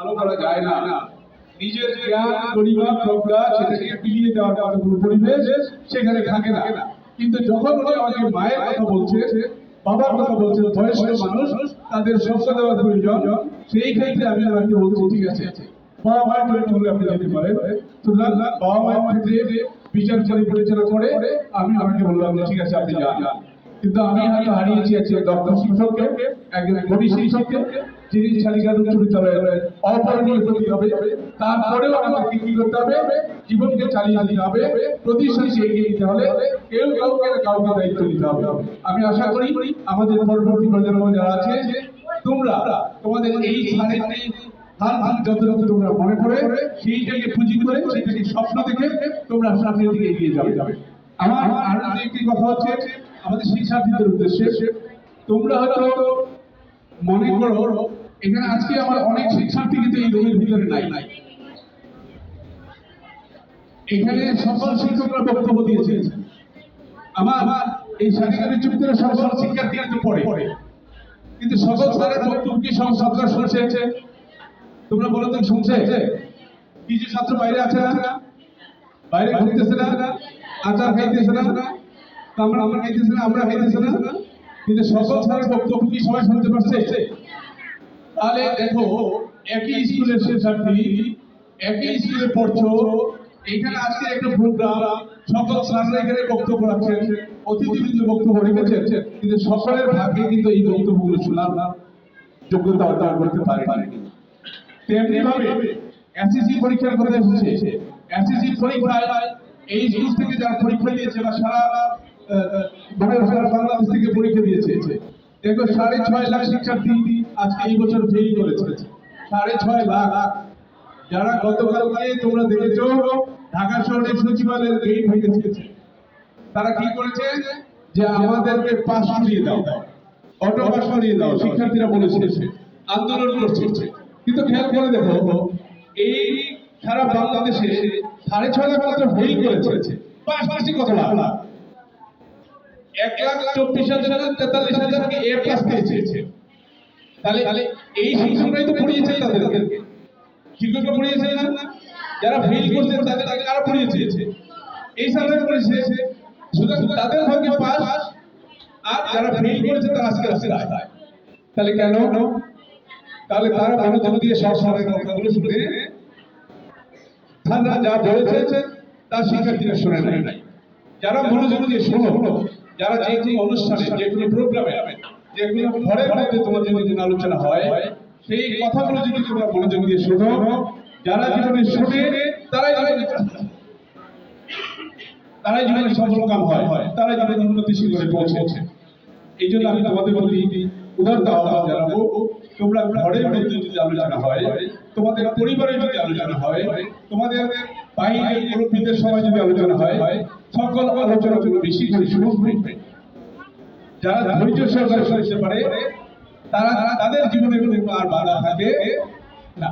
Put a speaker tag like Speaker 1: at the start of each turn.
Speaker 1: ভালো করা যায় না। নিজের জ্ঞান পরিবার প্রজ্ঞা সেটাকে বিলিয়ে দেওয়ার কোনো পরিবেশ সেখানে থাকে না। কিন্তু যখন আমাকে মায়ের কথা বলছে বাবার কথা বলছে বয়স্ক মানুষ তাদের শিক্ষা দেওয়ার প্রয়োজন সেই ক্ষেত্রে আমি ওনাকে বলছি ঠিক আছে বাবা মায়ের জন্য হলে আপনি যেতে পারেন। সুতরাং বাবা মায়ের ক্ষেত্রে বিচার করে বিবেচনা করে আমি আপনাকে বললাম ঠিক আছে আপনি যান। কিন্তু আমি হয়তো হারিয়েছি একজন দপ্তর শিক্ষককে, একজন কবি শিক্ষককে, যিনি শালিকার উচ্চ অপরণীয় প্রতি হবে। তারপরেও আমাদেরকে কি করতে হবে? জীবনকে চালিয়ে দিতে হবে প্রতিষ্ঠানকে এগিয়ে দিতে হলে কেউ কাউকে কাউকে দায়িত্ব দিতে হবে। আমি আশা করি আমাদের পরবর্তী প্রজন্ম যারা আছে, তোমরা, তোমাদের এই সাড়ে হাল হাল যত তোমরা মনে করে, সেইটাকে পুঁজি করে সেটাকে স্বপ্ন দেখে তোমরা সামনের দিকে এগিয়ে যাবে। আমার আর একটি কথা হচ্ছে আমাদের শিক্ষার্থীদের উদ্দেশ্যে, তোমরা হয়তো মনে করো, এখানে আজকে আমার অনেক শিক্ষার্থী কিন্তু এই রুমের ভিতরে নাই। নাই এখানে সকল শিক্ষকরা বক্তব্য দিয়েছে আমার এই স্বাধীনতা চুক্তির সকল শিক্ষার্থী কিন্তু পড়ে। কিন্তু সকল স্যারের বক্তব্য কি ছাত্ররা শুনছে? তোমরা বলো তো শুনছে? কিছু ছাত্র বাইরে আছে না? বাইরে ঘুরতেছে না? আচার খাইতেছে না? আমরা আমরা খাইতেছে না, আমরা খাইতেছে না। কিন্তু সকল স্যারের বক্তব্য কি সবাই শুনতে পারছে? তাহলে দেখো, একই স্কুলের শিক্ষার্থী, একই স্কুলে পড়ছো, এখানে আজকে একটা প্রোগ্রাম সকল স্যাররা এখানে বক্তব্য রাখছেন, অতিথিবৃন্দ বক্তব্য রেখেছেন, কিন্তু সকলের ভাগ্যে কিন্তু এই বক্তব্যগুলো শোনার যোগ্যতা অর্জন করতে পারেনি। তেমনি ভাবে এসএসসি পরীক্ষার কথা এসেছে। এসএসসি পরীক্ষায় এই স্কুল থেকে যারা পরীক্ষা দিয়েছে বা সারা দিয়েছে। দেখো, সাড়ে ছয় লাখ শিক্ষার্থী আজকে এই বছর ফেল করেছে। সাড়ে ছয় লাখ। যারা গতকালকে তোমরা ঢাকা শহরের সচিবালয়ের গেট ভেঙেছে তারা কি করেছে? যে আমাদেরকে পাস করিয়ে দাও। অটো পাস করিয়ে দাও, শিক্ষার্থীরা বলেছে আন্দোলন করছে কিন্তু খেয়াল করে দেখো, এই সারা বাংলাদেশে সাড়ে ছয় লাখ মাত্র ফেল করেছে। পাসি কত লাখ এক লাখ চব্বিশ হাজার তেতাল্লিশ হাজারকে এ প্লাস পেয়েছে তাহলে এই শিক্ষকরাই তো পড়িয়েছে তাদেরকে। শিক্ষকরা পড়িয়েছে না? যারা ফেল করছে পড়িয়েছে। এই সাবজেক্ট সুতরাং তাদের পাস আর যারা ফেল করেছে, তারা আজকে রাস্তায় তাহলে কেন? তাহলে তারা দিয়ে সব সবাই কথাগুলো শুনে তারা যা বলেছে, তার শিক্ষার্থীরা শুনে নেয়। নাই যারা মনোযোগ দিয়ে শোনো যারা যে যে অনুষ্ঠানে, যে কোনো প্রোগ্রামে যে কোনো ঘরের মধ্যে তোমার যদি আলোচনা হয়, সেই কথাগুলো যদি তোমরা মনোযোগ দিয়ে শোনো, যারা জীবনে শুনে, তারাই জীবনে তারাই জীবনে সফল কাম হয়, তারাই জীবনে উন্নতিশীল করে পৌঁছেছে। এই জন্য আমি তোমাদের বলি উদারত আহ্বান জানাব, তোমরা ঘরের মধ্যে যদি আলোচনা হয় তোমাদের পরিবারে যদি আলোচনা হয়, তোমাদের বাইরে মুরব্বীদের সময় যদি আলোচনা হয়, সকল আলোচনাগুলো বেশি করে শুনবে যারা ধৈর্য সহকারে শুনতে পারে, তারা তাদের জীবনে কোনো আর বাধা থাকে না।